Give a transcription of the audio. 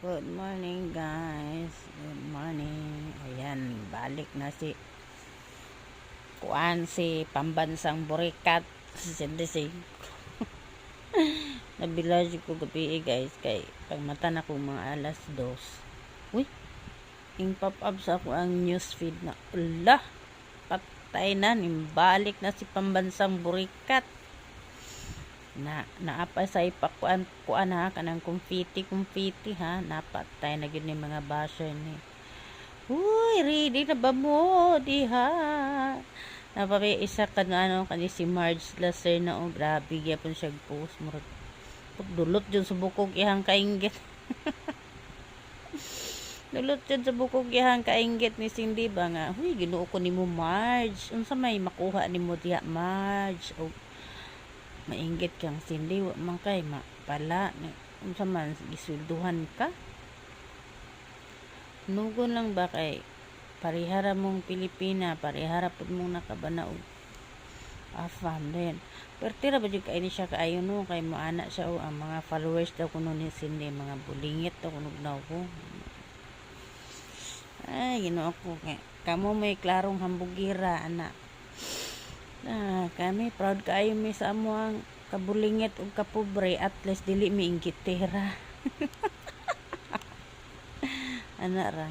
Good morning guys. Good morning. Ayan, balik na si Kuan si pambansang Burikat si Sindisig. Nabilaj ko gabi eh, guys kay pagmata na ko mga alas dos. Uy, yung pop up sa ako ang newsfeed na ula. Patay na, nimbalik na si pambansang Burikat na naapa sa ipakuan kuan ha kanang confetti confetti ha napatay na gyud ni mga basher ni Uy, ready na ba mo? Diha. Napabi isa ka na ano, kani si Marge Lasser na oh, grabe gyapon siya post. Murag, dulot dyan sa bukog ihang kainggit. dulot dyan sa bukog ihang kainggit ni Cindy ba nga, huy, ginuo ko ni mo Marge. Unsa may makuha ni mo diha Marge? O, mainggit kang Cindy, wa man kay mapala. Unsa man, gisulduhan ka? Nugon lang ba kay parihara mong Pilipina, parihara pud mong nakabanaog. Afam din. Pero tira ba jud kay ni siya kaayo no kay mo ana siya o ang mga followers daw kuno ni Cindy mga bulingit daw kuno daw ko. Ay, ginoo ko kay kamo may klarong hambugira ana. Ah, kami proud kaayo mi sa amo ang kabulingit ug kapobre at least dili mi inggitera. ana ra